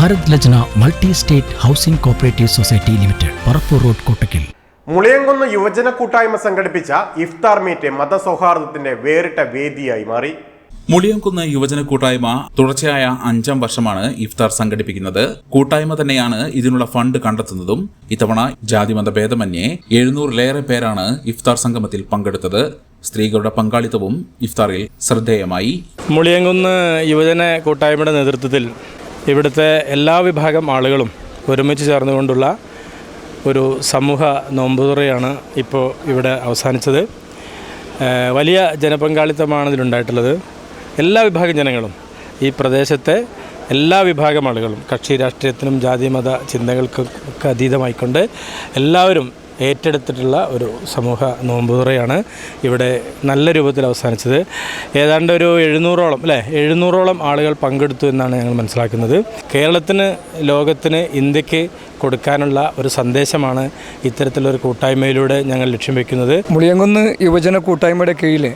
Bharat Lajna multi state housing cooperative society limited Parappur road Kottakkal. Muliyankunnu യുവജന കൂട്ടായ്മ സംഘടിപ്പിച്ച ഇഫ്താർ meet മതസൗഹാർദ്ദത്തിന്റെ വേറിട്ട വേദിയായി മാറി. മുളിയംകുന്ന് യുവജന കൂട്ടായ്മ തുടർച്ചയായ അഞ്ചാം വർഷമാണ് ഇഫ്താർ സംഘടിപ്പിക്കുന്നത്. കൂട്ടായ്മ തന്നെയാണ് ഇതിനുള്ള ഫണ്ട് കണ്ടെത്തുന്നതും. ഇത്തവണ ജാതിമത ഭേദമന്യേ എഴുന്നൂറിലേറെ പേരാണ് ഇഫ്താർ സംഗമത്തിൽ പങ്കെടുത്തത്. സ്ത്രീകളുടെ പങ്കാളിത്തവും ഇഫ്താറിൽ ശ്രദ്ധേയമായി. മുളിയങ്കുന്ന് യുവജന കൂട്ടായ്മയുടെ നേതൃത്വത്തിൽ ഇവിടുത്തെ എല്ലാ വിഭാഗം ആളുകളും ഒരുമിച്ച് ചേർന്നുകൊണ്ടുള്ള ഒരു സമൂഹ നോമ്പുതുറയാണ് ഇപ്പോൾ ഇവിടെ അവസാനിച്ചത്. വലിയ ജനപങ്കാളിത്തമാണ് ഇതിലുണ്ടായിട്ടുള്ളത്. എല്ലാ വിഭാഗം ജനങ്ങളും ഈ പ്രദേശത്തെ എല്ലാ വിഭാഗം ആളുകളും കക്ഷി രാഷ്ട്രീയത്തിനും ജാതി മത ചിന്തകൾക്കൊക്കെ അതീതമായിക്കൊണ്ട് എല്ലാവരും ഏറ്റെടുത്തിട്ടുള്ള ഒരു സമൂഹ നോമ്പുതുറയാണ് ഇവിടെ നല്ല രൂപത്തിൽ അവസാനിച്ചത്. ഏതാണ്ട് ഒരു എഴുന്നൂറോളം അല്ലേ? എഴുന്നൂറോളം ആളുകൾ പങ്കെടുത്തു എന്നാണ് ഞങ്ങൾ മനസ്സിലാക്കുന്നത്. കേരളത്തിന് ലോകത്തിന് ഇന്ത്യയ്ക്ക് കൊടുക്കാനുള്ള ഒരു സന്ദേശമാണ് ഇത്തരത്തിലൊരു കൂട്ടായ്മയിലൂടെ ഞങ്ങൾ ലക്ഷ്യം വയ്ക്കുന്നത് മുളിയങ്കുന്ന് യുവജന കൂട്ടായ്മയുടെ കീഴിൽ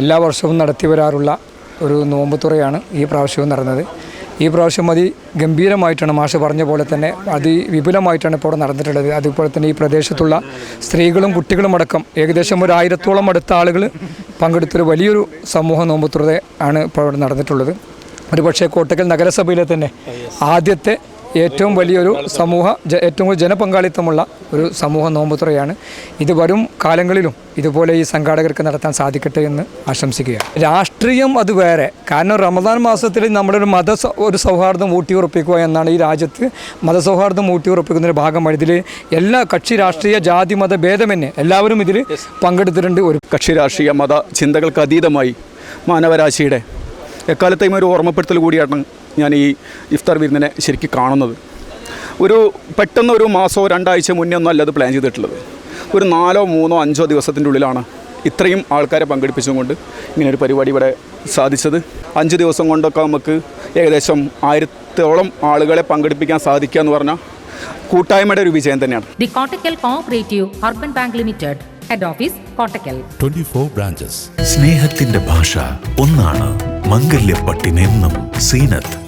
എല്ലാ വർഷവും നടത്തി വരാറുള്ള ഒരു നോമ്പുതുറയാണ് ഈ പ്രാവശ്യവും നടന്നത്. ഈ പ്രാവശ്യം അതി ഗംഭീരമായിട്ടാണ് മാഷ് പറഞ്ഞ പോലെ തന്നെ അതിവിപുലമായിട്ടാണ് ഇപ്പോൾ നടന്നിട്ടുള്ളത്. അതുപോലെ തന്നെ ഈ പ്രദേശത്തുള്ള സ്ത്രീകളും കുട്ടികളും അടക്കം ഏകദേശം ഒരു ആയിരത്തോളം അടുത്ത ആളുകൾ പങ്കെടുത്തൊരു വലിയൊരു സമൂഹ നോമ്പ് ആണ് ഇപ്പോൾ നടന്നിട്ടുള്ളത്. ഒരു പക്ഷേ കോട്ടക്കൽ നഗരസഭയിലെ തന്നെ ആദ്യത്തെ ഏറ്റവും വലിയൊരു സമൂഹ ഏറ്റവും കൂടുതൽ ജനപങ്കാളിത്തമുള്ള ഒരു സമൂഹ നോമ്പുത്രയാണ് ഇത് വരും കാലങ്ങളിലും ഇതുപോലെ ഈ സംഘാടകർക്ക് നടത്താൻ സാധിക്കട്ടെ എന്ന് ആശംസിക്കുകയാണ്. രാഷ്ട്രീയം അത് വേറെ. കാരണം റമദാൻ മാസത്തിൽ നമ്മുടെ ഒരു മത ഒരു സൗഹാർദ്ദം ഊട്ടിയുറപ്പിക്കുക എന്നാണ് ഈ രാജ്യത്ത് മതസൗഹാർദ്ദം ഊട്ടിയുറപ്പിക്കുന്നതിന്റെ ഭാഗമായി ഇതിൽ എല്ലാ കക്ഷി രാഷ്ട്രീയ ജാതി മത ഭേദമന്യേ എല്ലാവരും ഇതിൽ പങ്കെടുത്തിട്ടുണ്ട്. ഒരു കക്ഷി രാഷ്ട്രീയ മത ചിന്തകൾക്ക് അതീതമായി മാനവരാശിയുടെ എക്കാലത്തെയും ഒരു ഓർമ്മപ്പെടുത്തൽ കൂടിയാണ് ഞാൻ ഈ ഇഫ്താർ വിരുന്നിനെ ശരിക്കും കാണുന്നത്. ഒരു പെട്ടെന്ന് ഒരു മാസമോ രണ്ടാഴ്ച മുന്നേ ഒന്നും അല്ല അത് പ്ലാൻ ചെയ്തിട്ടുള്ളത്. ഒരു നാലോ മൂന്നോ അഞ്ചോ ദിവസത്തിന്റെ ഉള്ളിലാണ് ഇത്രയും ആൾക്കാരെ പങ്കെടുപ്പിച്ചുകൊണ്ട് ഇങ്ങനെ ഒരു പരിപാടി ഇവിടെ സാധിച്ചത്. അഞ്ച് ദിവസം കൊണ്ടൊക്കെ നമുക്ക് ഏകദേശം ആയിരത്തോളം ആളുകളെ പങ്കെടുപ്പിക്കാൻ സാധിക്കുക എന്ന് പറഞ്ഞാൽ കൂട്ടായ്മയുടെ ഒരു വിജയം തന്നെയാണ്. The Kottakkal Cooperative bank limited head office Kottakkal. Twenty 24 branches. സ്നേഹത്തിന്റെ ഭാഷ ഒന്നാണ് മംഗല്യപ്പട്ടിനെന്നും Zeenath.